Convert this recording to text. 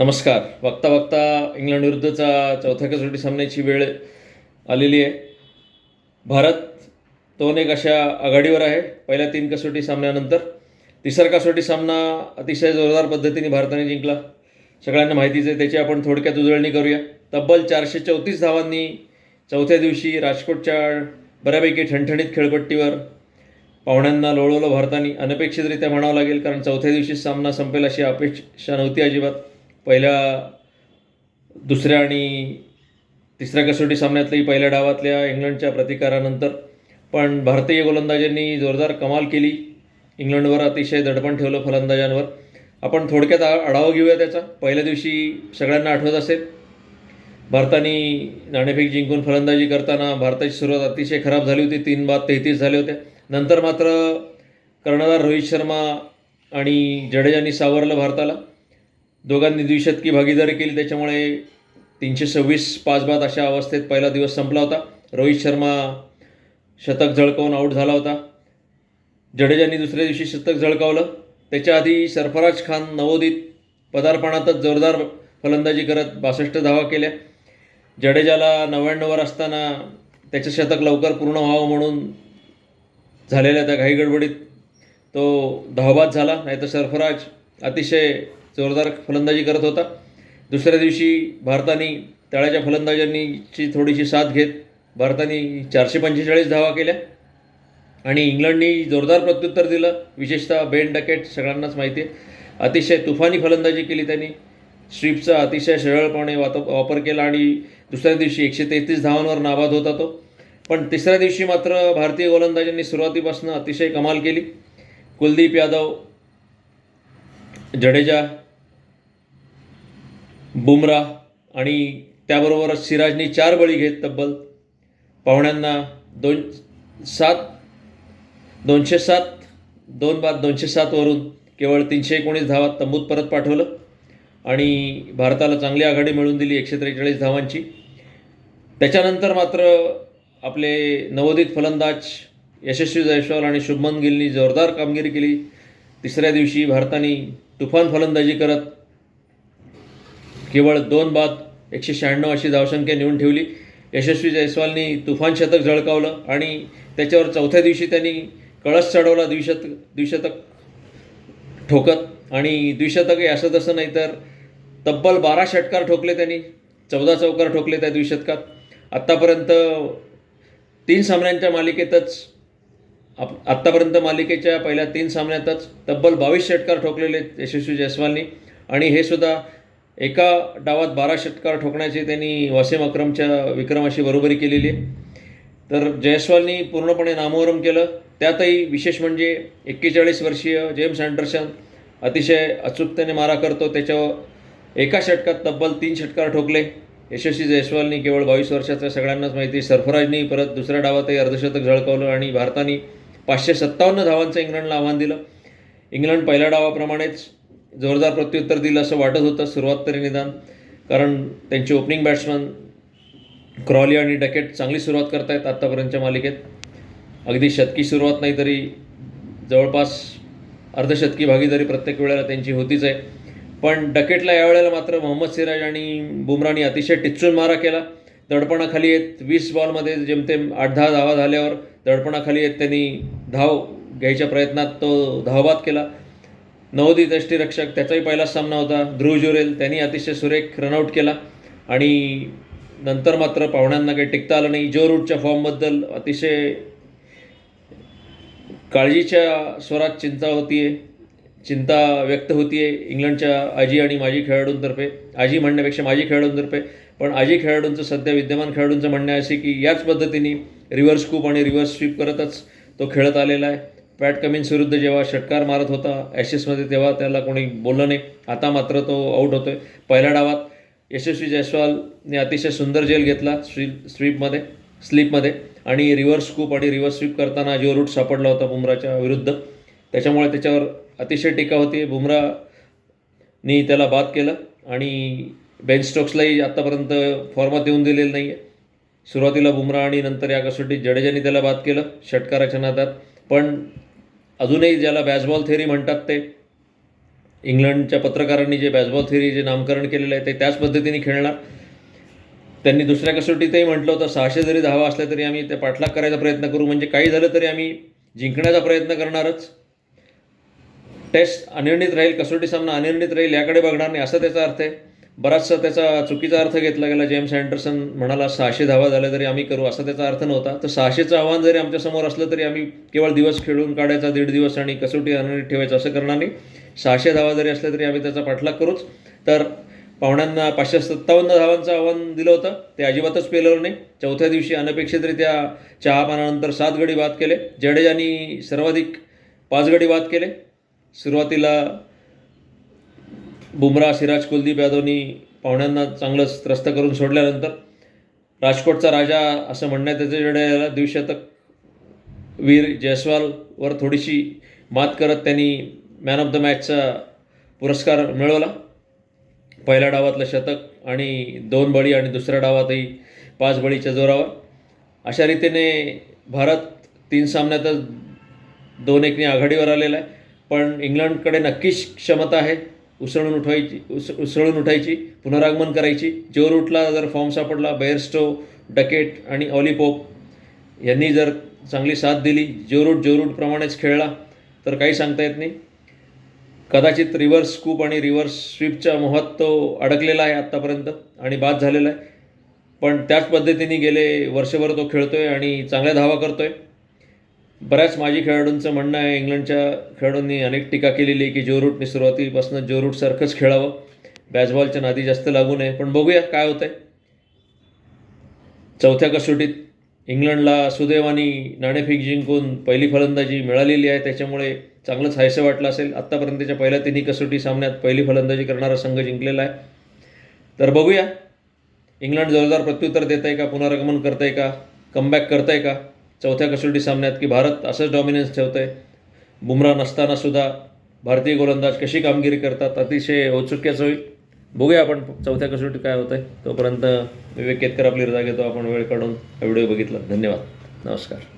नमस्कार. बघता बघता इंग्लंड विरुद्धचा चौथ्या कसोटी सामन्याची वेळ आलेली आहे. भारत दोन एक अशा आघाडीवर आहे. पहिल्या तीन कसोटी सामन्यानंतर तिसरा कसोटी सामना अतिशय जोरदार पद्धतीने भारताने जिंकला. सगळ्यांना माहितीच आहे त्याची आपण थोडक्यात उजळणी करूया. तब्बल चारशे चौतीस धावांनी चौथ्या दिवशी राजकोटच्या बऱ्यापैकी ठणठणीत खेळपट्टीवर पाहुण्यांना लोळवलं भारताने. अनपेक्षितरित्या म्हणावं लागेल कारण चौथ्या दिवशी सामना संपेल अशी अपेक्षा नव्हती अजिबात. पहिल्या दुसऱ्या आणि तिसऱ्या कसोटी सामन्यातल्याही पहिल्या डावातल्या इंग्लंडच्या प्रतिकारानंतर. पण भारतीय गोलंदाजांनी जोरदार कमाल केली. इंग्लंडवर अतिशय दडपण ठेवलं फलंदाजांवर. आपण थोडक्यात आ आढावा घेऊया त्याचा. पहिल्या दिवशी सगळ्यांना आठवत असेल. भारताने नाणेफेक जिंकून फलंदाजी करताना भारताची सुरुवात अतिशय खराब झाली होती. तीन बाद तेहतीस झाले होते. नंतर मात्र कर्णधार रोहित शर्मा आणि जडेजांनी सावरलं भारताला. दोघांनी द्विशतकी भागीदारी केली त्याच्यामुळे तीनशे सव्वीस पाच बाद अशा अवस्थेत पहिला दिवस संपला होता. रोहित शर्मा शतक झळकावून आऊट झाला होता. जडेजांनी दुसऱ्या दिवशी शतक झळकावलं. त्याच्या आधी सरफराज खान नवोदित पदार्पणातच जोरदार फलंदाजी करत बासष्ट धावा केल्या. जडेजाला नव्याण्णववर असताना त्याचं शतक लवकर पूर्ण व्हावं म्हणून झालेल्या त्या घाई गडबडीत तो धावबाद झाला. नाही तर सरफराज अतिशय जोरदार फलंदाजी करत होता. दुसऱ्या दिवशी भारताने तळाच्या फलंदाजांनीची थोडीशी साथ घेत भारताने चारशे पंचेचाळीस धावा केल्या. आणि इंग्लंडनी जोरदार प्रत्युत्तर दिलं. विशेषतः बेन डकेट सगळ्यांनाच माहिती आहे. अतिशय तुफानी फलंदाजी केली त्यांनी. स्ट्रीपचा अतिशय सरळपणे वात वापर केला आणि दुसऱ्या दिवशी एकशे तेहतीस धावांवर नाबाद होता तो. पण तिसऱ्या दिवशी मात्र भारतीय गोलंदाजांनी सुरुवातीपासून अतिशय कमाल केली. कुलदीप यादव जडेजा बुमरा आणि त्याबरोबरच सिराजने चार बळी घेत तब्बल. पाहुण्यांना दोन सात दोनशे सात दोन बाद दोनशे सातवरून केवळ तीनशे एकोणीस धावात तंबूत परत पाठवलं आणि भारताला चांगली आघाडी मिळून दिली एकशे त्रेचाळीस धावांची. त्याच्यानंतर मात्र आपले नवोदित फलंदाज यशस्वी जयस्वाल आणि शुभमन गिलनी जोरदार कामगिरी केली. तिसऱ्या दिवशी भारताने तुफान फलंदाजी करत केवळ दोन बाद एकशे शहाण्णव अशी धावसंख्या नेऊन ठेवली. यशस्वी जयस्वालनी तुफान शतक झळकावलं आणि त्याच्यावर चौथ्या दिवशी त्यांनी कळस चढवला द्विशतक द्विशतक ठोकत. आणि द्विशतकही असं तसं नाही तर तब्बल बारा षटकार ठोकले त्यांनी चौदा चौकार ठोकले त्या द्विशतकात. आत्तापर्यंत तीन सामन्यांच्या मालिकेतच आप आत्तापर्यंत मालिकेच्या पहिल्या तीन सामन्यातच तब्बल बावीस षटकार ठोकलेले यशस्वी जयस्वालनी. आणि हे सुद्धा एका डावात बारा षटकार ठोकण्याची त्यांनी वसीम अक्रमच्या विक्रमाशी बरोबरी केलेली आहे. तर जयस्वालनी पूर्णपणे नामोहरम केलं. त्यातही विशेष म्हणजे एक्केचाळीस वर्षीय जेम्स अँडरसन अतिशय अचूकतेने मारा करतो. त्याच्यावर एका षटकात तब्बल तीन षटकार ठोकले. यशस्वी जयस्वालनी केवळ बावीस वर्षाचं सगळ्यांनाच माहिती सरफराजनी परत दुसऱ्या डावातही अर्धशतक झळकावलं आणि भारताने पाचशे सत्तावन्न धावांचं इंग्लंडला आव्हान दिलं. इंग्लंड पहिल्या डावाप्रमाणेच जोरदार प्रत्युत्तर दिलं असं वाटत होतं सुरुवात तरी निदान. कारण त्यांचे ओपनिंग बॅट्समन क्रॉली आणि डकेट चांगली सुरुवात करतायत आत्तापर्यंतच्या मालिकेत. अगदी शतकी सुरुवात नाही तरी जवळपास अर्धशतकी भागीदारी प्रत्येक वेळेला त्यांची होतीच आहे. पण डकेटला यावेळेला मात्र मोहम्मद सिराज आणि बुमरानी अतिशय टिचून मारा केला. दडपणाखाली येत वीस बॉलमध्ये जेमतेम आठ दहा धावा झाल्यावर दडपणाखाली येत त्यांनी धाव घ्यायच्या प्रयत्नात तो धावबाद केला. नवोदित यष्टीरक्षक त्याचाही पहिलाच सामना होता. ध्रुव जुरेल त्यांनी अतिशय सुरेख रनआउट केला. आणि नंतर मात्र पाहुण्यांना काही टिकता आलं नाही. जो रूटच्या फॉर्मबद्दल अतिशय काळजीच्या स्वरात चिंता होतीये. चिंता व्यक्त होतीये इंग्लंडच्या आजी आणि माजी खेळाडूंतर्फे. आजी म्हणण्यापेक्षा माजी खेळाडूंतर्फे. पण आजी खेळाडूंचं सध्या विद्यमान खेळाडूंचं म्हणणं असे की याच पद्धतीने रिव्हर्स स्कूप आणि रिव्हर्स स्वीप करतच तो खेळत आलेला आहे. पॅट कमिन्स विरुद्ध जेव्हा षटकार मारत होता ॲशेसमध्ये तेव्हा त्याला कोणी बोललं नाही. आता मात्र तो आऊट होतोय. पहिल्या डावात यशस्वी जयस्वालने अतिशय सुंदर जेल घेतला स्वीप स्वीपमध्ये स्लीपमध्ये आणि रिव्हर्स स्कूप आणि रिव्हर्स स्वीप करताना जो रूट सापडला होता बुमराच्या विरुद्ध. त्याच्यामुळे त्याच्यावर अतिशय टीका होती. बुमरानी त्याला बाद केलं आणि बेन स्टोक्सलाही आत्तापर्यंत फॉर्मात येऊन दिलेलं नाही आहे सुरुवातीला बुमरा आणि नंतर या कसोटीत जडेजाने त्याला बाद केलं षटकाराच्या नादात. पण अजूनही ज्याला बॅसबॉल थेरी म्हणतात ते इंग्लंडच्या पत्रकारांनी जे बॅसबॉल थेरी जे नामकरण केलेलं आहे ते त्याच पद्धतीने खेळणार. त्यांनी दुसऱ्या कसोटीतही म्हटलं होतं सहाशे जरी धावा असल्या तरी आम्ही ते पाठलाग करायचा प्रयत्न करू म्हणजे काही झालं तरी आम्ही जिंकण्याचा प्रयत्न करणारच. टेस्ट अनिर्णित राहील कसोटी सामना अनिर्णित राहील याकडे बघणार नाही असा त्याचा अर्थ आहे. बराचसा त्याचा चुकीचा अर्थ घेतला गेला. जेम्स अँडरसन म्हणाला सहाशे धावा झाल्या तरी आम्ही करू असा त्याचा अर्थ नव्हता. तर सहाशेचं आव्हान जरी आमच्यासमोर असलं तरी आम्ही केवळ दिवस खेळून काढायचा दीड दिवस आणि कसोटी अनिर्णित ठेवायचं असं करणार नाही. सहाशे धावा जरी असल्या तरी आम्ही त्याचा पाठलाग करूच. तर पाहुण्यांना पाचशे सत्तावन्न धावांचं आव्हान दिलं होतं. ते अजिबातच पेलवलं नाही. चौथ्या दिवशी अनपेक्षितरित्या चहा पानानंतर सात गडी बाद केले. जडेजानी सर्वाधिक पाच गडी बाद केले. सुरुवातीला बुमरा सिराज कुलदीप यादवनी पाहुण्यांना चांगलंच त्रस्त करून सोडल्यानंतर राजकोटचा राजा असं म्हणण्यात येतं जडेजाला द्विशतक वीर जयस्वालवर थोडीशी मात करत त्यांनी मॅन ऑफ द मॅचचा पुरस्कार मिळवला. पहिल्या डावातलं शतक आणि दोन बळी आणि दुसऱ्या डावातही पाच बळीच्या जोरावर. अशा रीतीने भारत तीन सामन्यातच दोन एकने आघाडीवर आलेला आहे. पण इंग्लंडकडे नक्कीच क्षमता आहे. उसळून उठवायची उस उसळून उठायची पुनरागमन करायची. जोर उठला जर फॉर्म सापडला बेअरस्टो डकेट आणि ऑलिपोप यांनी जर चांगली साथ दिली जोरूट जोरूटप्रमाणेच खेळला तर काही सांगता येत नाही. कदाचित रिव्हर्स स्कूप आणि रिव्हर्स स्वीपच्या मोहात तो अडकलेला आहे आत्तापर्यंत आणि बाद झालेला आहे. पण त्याच पद्धतीने गेले वर्षभर तो खेळतो आहे आणि चांगल्या धावा करतो आहे बऱ्याच माजी खेळाडूंचं म्हणणं आहे इंग्लंडच्या खेळाडूंनी अनेक टीका केलेली आहे की जो रूटने सुरुवातीपासून जो रूटसारखंच खेळावं. बॅजबॉलच्या नादी जास्त लागू नये. पण बघूया काय होतंय. चौथ्या कसोटीत इंग्लंडला सुदैवानी नाणेफेक जिंकून पहिली फलंदाजी मिळालेली आहे. त्याच्यामुळे चांगलंच हायसं वाटलं असेल. आत्तापर्यंतच्या पहिल्या तिन्ही कसोटी सामन्यात पहिली फलंदाजी करणारा संघ जिंकलेला आहे. तर बघूया. इंग्लंड जोरदार प्रत्युत्तर देत आहे का? पुनरागमन करत आहे का? कमबॅक करत आहे का? चौथ्या कसोटी सामन्यात की भारत असंच डॉमिनन्स ठेवत आहे बुमरा नसतानासुद्धा भारतीय गोलंदाज कशी कामगिरी करतात अतिशय औत्सुक्याचं होईल. बघूया आपण चौथ्या कसोटी काय होतं आहे तोपर्यंत विवेक केतकर आपली रजा घेतो. आपण वेळ काढून व्हिडिओ बघितला. धन्यवाद. नमस्कार.